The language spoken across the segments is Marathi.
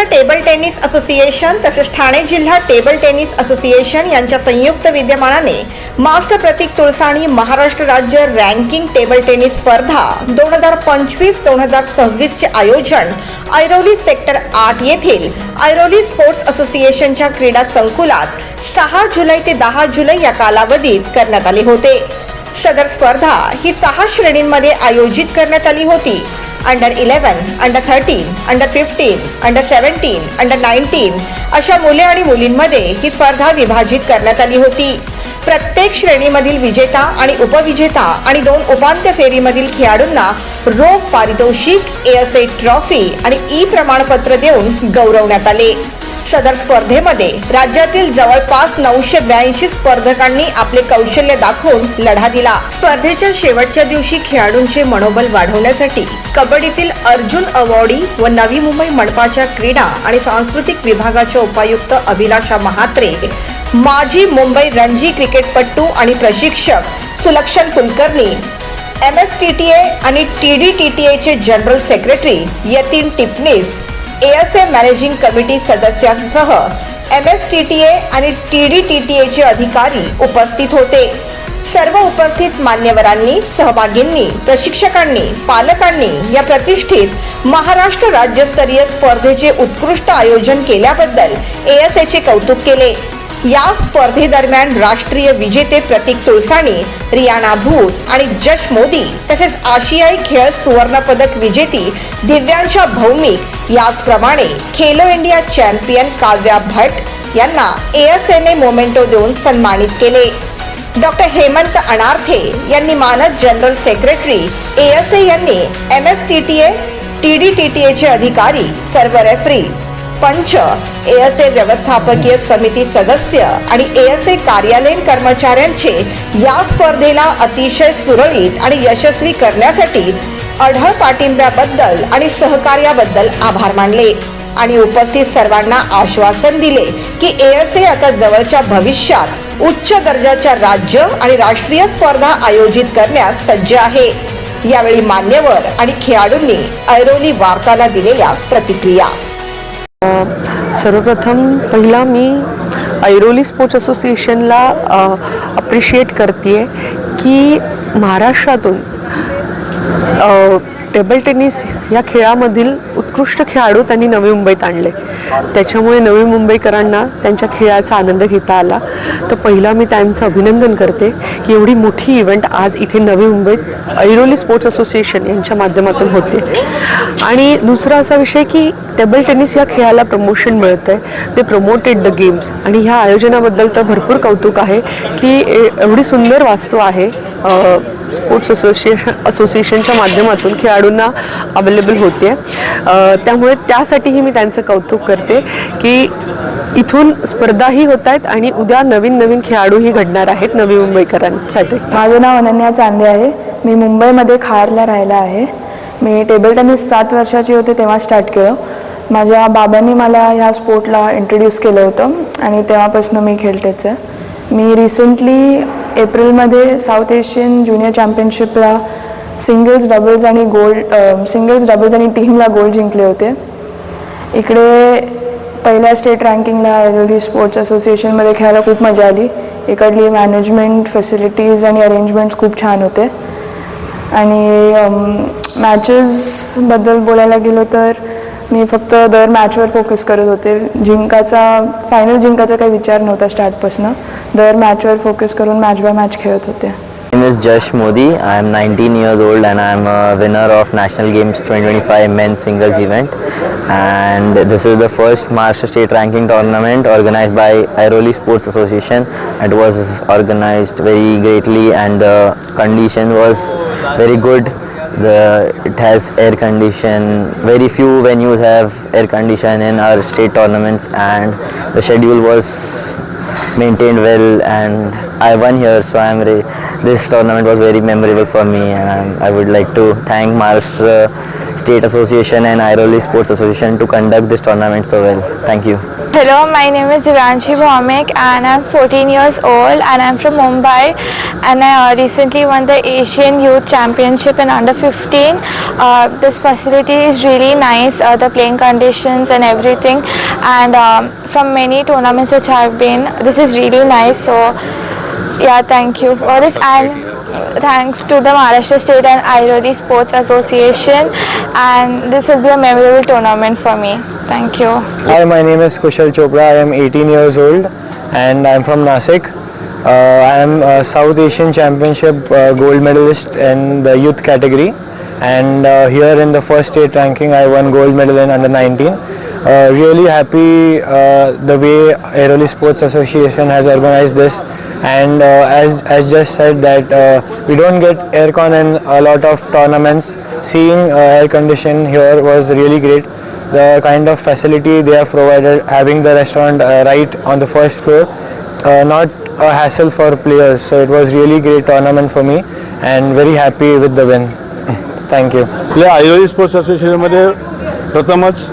राज्य टेबल टेनिस असोसिएशन तसेच ठाणे जिल्हा टेबल टेनिस असोसिएशन यांच्या संयुक्त विद्यमानाने मास्टर प्रतीक तुळसाणी महाराष्ट्र राज्य रँकिंग टेबल टेनिस स्पर्धा दोन हजार पंचवीस दोन हजार सव्वीसचे आयोजन ऐरोली सेक्टर आठ येथील ऐरोली स्पोर्ट्स असोसिएशनच्या क्रीडा संकुलात सहा जुलै ते दहा जुलै या कालावधीत करण्यात आले होते. सदर स्पर्धा ही सहा श्रेणींमध्ये आयोजित करण्यात आली होती. Under eleven under thirteen under fifteen under seventeen under nineteen अशा मुले आणि मुलींमध्ये ही स्पर्धा विभाजित करण्यात आली होती. प्रत्येक श्रेणीमधील विजेता आणि उपविजेता आणि दोन उपांत्य फेरीमधील खेळाडूंना रोख पारितोषिक एएसए ट्रॉफी आणि ई प्रमाणपत्र देऊन गौरवण्यात आले. सदर स्पर्धेमध्ये राज्यातील जवळपास नऊशे ब्याऐंशी स्पर्धकांनी आपले कौशल्य दाखवून लढा दिला. स्पर्धेच्या शेवटच्या दिवशी खेळाडूंचे मनोबल वाढवण्यासाठी कबड्डीतील अर्जुन अवॉर्डी व नवी मुंबई मनपाच्या क्रीडा आणि सांस्कृतिक विभागाच्या उपायुक्त अभिलाषा महात्रे माजी मुंबई रणजी क्रिकेटपट्टू आणि प्रशिक्षक Sulakshan Kulkarni M S T T A आणि T D T T एचे general secretary Yatin Tipnis S A managing committee सदस्यांसह M S T T A आणि टी डी टी टी एचे अधिकारी उपस्थित होते. सर्व उपस्थित मान्यवरांनी सहभागींनी प्रशिक्षकांनी पालकांनी या प्रतिष्ठित महाराष्ट्र राज्यस्तरीय स्पर्धेचे उत्कृष्ट आयोजन केल्याबद्दल एएसएचे कौतुक केले. या स्पर्धेदरम्यान राष्ट्रीय विजेते प्रतीक तुळसाणी रियाना भूत आणि जश मोदी तसेच आशियाई खेळ सुवर्णपदक विजेती दिव्यांशा भौमिक याचप्रमाणे खेलो इंडिया चॅम्पियन काव्या भट यांना एएसएनए मोमेंटो देऊन सन्मानित केले. डॉक्टर हेमंत अनार्थे यांनी मानद जनरल सेक्रेटरी एएसए यांनी M S T T A T D T T एचे अधिकारी सर्व रेफरी पंच एएसए व्यवस्थापकीय समिती सदस्य आणि एएसए कार्यालयीन कर्मचाऱ्यांचे या स्पर्धेला अतिशय सुरळीत आणि यशस्वी करण्यासाठी अढळ पाठिंब्याबद्दल आणि सहकार्याबद्दल आभार मानले. आणि उपस्थित सर्वांना आश्वासन दिले की एएसए आता जवळच्या भविष्यात उच्च दर्जाच्या राज्य आणि राष्ट्रीय स्पर्धा आयोजित करण्यास सज्ज आहे. यावेळी मान्यवर आणि खेळाडूंनी ऐरोली वार्ताला दिलेल्या प्रतिक्रिया. सर्वप्रथम पहिला मी ऐरोली स्पोर्ट्स असोसिएशनला अप्रिशिएट करते की महाराष्ट्रातून टेबल टेनिस या खेळामधील उत्कृष्ट खेळाडू त्यांनी नवी मुंबईत आणले. त्याच्यामुळे नवी मुंबईकरांना त्यांच्या खेळाचा आनंद घेता आला. तर पहिला मी त्यांचं अभिनंदन करते की एवढी मोठी इव्हेंट आज इथे नवी मुंबईत ऐरोली स्पोर्ट्स असोसिएशन यांच्या माध्यमातून होते. आणि दुसरा असा विषय की टेबल टेनिस या खेळाला प्रमोशन मिळतं आहे ते प्रमोटेड द गेम्स आणि ह्या आयोजनाबद्दल तर भरपूर कौतुक आहे की ए- एवढी सुंदर वास्तू आहे स्पोर्ट्स असोसिएशन असोसिएशनच्या माध्यमातून खेळाडूंना अवेलेबल होते त्यामुळे त्यासाठीही मी त्यांचं कौतुक करते की इथून स्पर्धाही होत आहेत आणि उद्या नवीन नवीन खेळाडूही घडणार आहेत नवी मुंबईकरांसाठी. माझं नाव अनन्या चांदे आहे. मी मुंबईमध्ये खारला राहिला आहे. मी टेबल टेनिस सात वर्षाची होते तेव्हा स्टार्ट केलं. माझ्या बाबांनी मला ह्या स्पोर्टला इंट्रोड्यूस केलं होतं आणि तेव्हापासून मी खेळतेच आहे. मी रिसेंटली एप्रिलमध्ये साऊथ एशियन ज्युनियर चॅम्पियनशिपला सिंगल्स डबल्स आणि गोल्ड सिंगल्स डबल्स आणि टीमला गोल्ड जिंकले होते. इकडे पहिल्या स्टेट रँकिंगला ऐरोली स्पोर्ट्स असोसिएशनमध्ये खेळायला खूप मजा आली. इकडली मॅनेजमेंट फॅसिलिटीज आणि अरेंजमेंट्स खूप छान होते. आणि मॅचेसबद्दल बोलायला गेलो तर मी फक्त दर मॅचवर फोकस करत होते. जिंकाचा फायनल जिंकाचा काही विचार नव्हता स्टार्टपासून दर मॅचवर फोकस करून मॅच बाय मॅच खेळत होते. Name is Jash Modi I am nineteen years old and I am a winner of national games twenty twenty five men singles event and this is the first marsh state ranking tournament organize by Airoli sports association it was organized very greatly and the condition was very good The it has air condition. Very few venues have air condition in our state tournaments, and the schedule was maintained well and I won here so I'm re- this tournament was very memorable for me and I'm, I would like to thank Maharashtra State Association and Airoli Sports Association to conduct this tournament so well. Thank you. Hello, my name is Divanshi Bhaumik and I'm 14 years old and I'm from Mumbai and I uh, recently won the Asian Youth Championship in under 15. Uh, this facility is really nice, uh, the playing conditions and everything and um, from many tournaments which I've been, this is really nice so yeah, thank you for this and thanks to the Maharashtra State and Airoli Sports Association and this will be a memorable tournament for me. Thank you. Hi, my name is Kushal Chopra. I am 18 years old and I am from Nasik. Uh, I am a South Asian Championship uh, gold medalist in the youth category. And uh, here in the first state ranking, I won gold medal in under 19. Uh, really happy uh, the way Airoli Sports Association has organized this. And uh, as, as just said that uh, we don't get aircon in a lot of tournaments. Seeing uh, air condition here was really great the kind of facility they have provided, having the restaurant uh, right on the first floor, uh, not a hassle for players. So it was really great tournament for me and very happy with the win. Thank you. आपल्या आयुर्वेदिक स्पोर्ट्स असोसिएशनमध्ये प्रथमच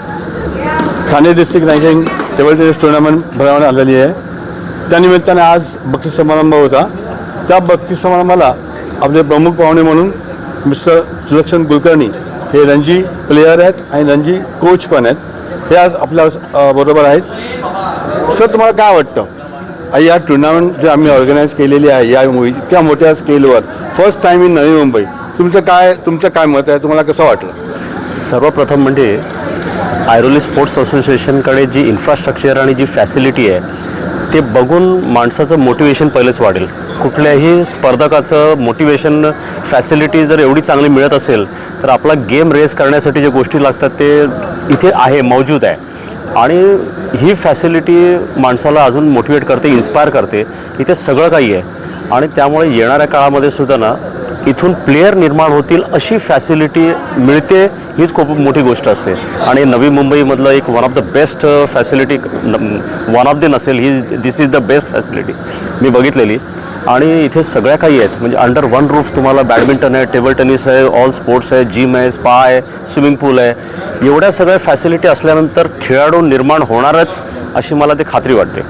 Thane district ranking table tennis tournament भरवण्यात आलेली आहे. त्यानिमित्ताने आज बक्षीस समारंभ होता. त्या बक्षीस समारंभाला आपले प्रमुख पाहुणे म्हणून मिस्टर सुलक्षण कुलकर्णी हे रणजी प्लेयर आहेत आणि रणजी कोच पण आहेत. हे आज आपल्या बरोबर आहेत. सर तुम्हाला काय वाटतं? या टुर्नामेंट जे आम्ही ऑर्गनाईज केलेली आहे या मु- इतक्या मोठ्या स्केलवर first time in Navi Mumbai तुमचं काय तुमचं काय मत आहे? तुम्हाला कसं वाटलं? सर्वप्रथम म्हणजे आयरोली स्पोर्ट्स असोसिएशनकडे जी इन्फ्रास्ट्रक्चर आणि जी फॅसिलिटी आहे ते बघून माणसाचं मोटिवेशन पहिलेच वाढेल. कुठल्याही स्पर्धकाचं मोटिवेशन फॅसिलिटी जर एवढी चांगली मिळत असेल तर आपला गेम रेस करण्यासाठी जे गोष्टी लागतात ते इथे आहे मौजूद आहे. आणि ही फॅसिलिटी माणसाला अजून मोटिवेट करते इन्स्पायर करते. इथे सगळं काही आहे. आणि त्यामुळे येणाऱ्या काळामध्ये सुद्धा ना इथून प्लेयर निर्माण होतील अशी फॅसिलिटी मिळते हीच खूप मोठी गोष्ट असते. आणि नवी मुंबईमधलं एक one of the best facility one of the नसेल ही this is the best facility मी बघितलेली. आणि इथे सगळ्या काही आहेत. म्हणजे अंडर वन रूफ तुम्हाला बॅडमिंटन आहे टेबल टेनिस आहे ऑल स्पोर्ट्स आहे जिम आहे स्पा आहे स्विमिंग पूल आहे. एवढ्या सगळ्या फॅसिलिटी असल्यानंतर खेळाडू निर्माण होणारच अशी मला ते खात्री वाटते.